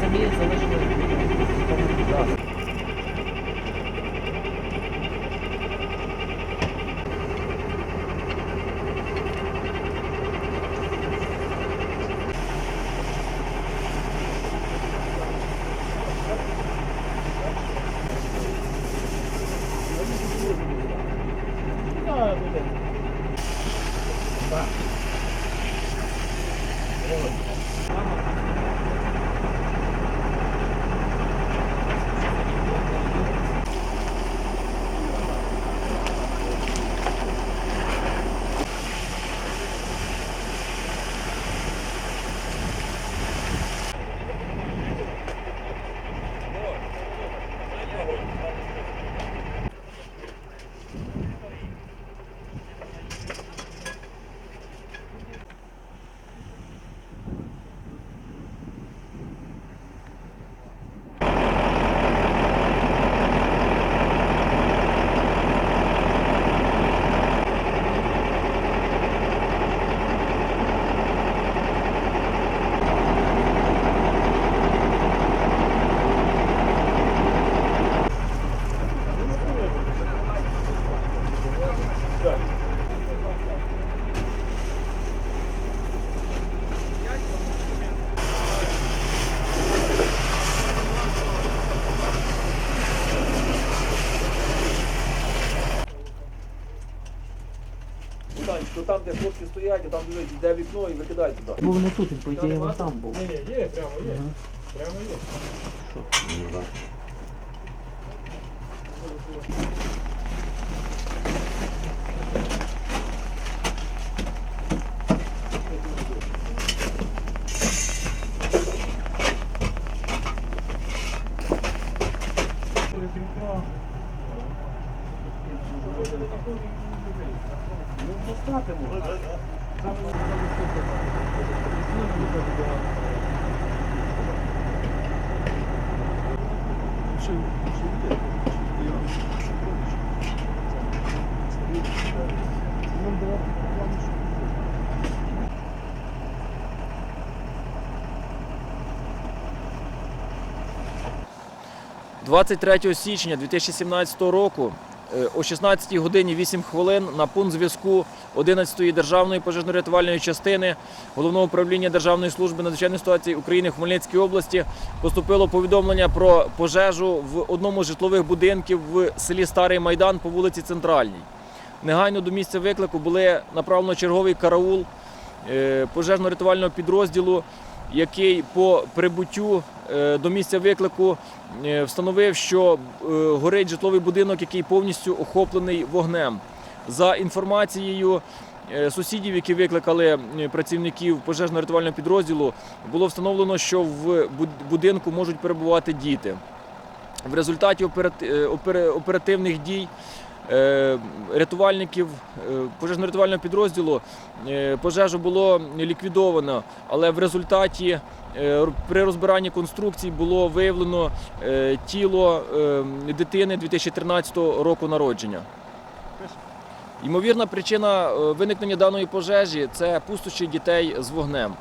Самі залишили. Так. То там, де хлопці стоять, а там йде вікно і викидай туди. Був не тут, він, по ідеї, вон там був. Ні, ні, є, прямо є. Прямо є. – 23 січня 2017 року о 16 годині 8 хвилин на пункт зв'язку 11-ї державної пожежно-рятувальної частини Головного управління Державної служби надзвичайних ситуацій України в Хмельницькій області поступило повідомлення про пожежу в одному з житлових будинків в селі Старий Майдан по вулиці Центральній. Негайно до місця виклику були направлено черговий караул е, пожежно-рятувального підрозділу, який по прибуттю е, до місця виклику е, встановив, що е, горить житловий будинок, який повністю охоплений вогнем. За інформацією сусідів, які викликали працівників пожежно-рятувального підрозділу, було встановлено, що в буд- будинку можуть перебувати діти. В результаті операти- оперативних дій рятувальників е, пожежно-рятувального підрозділу е, пожежу було ліквідовано, але в результаті е, при розбиранні конструкцій було виявлено е, тіло е, дитини 2013 року народження. Ймовірна причина е, виникнення даної пожежі це пустощі дітей з вогнем.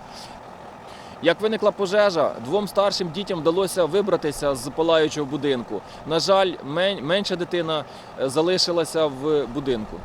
Як виникла пожежа, двом старшим дітям вдалося вибратися з палаючого будинку. На жаль, менша дитина е, залишилася в будинку.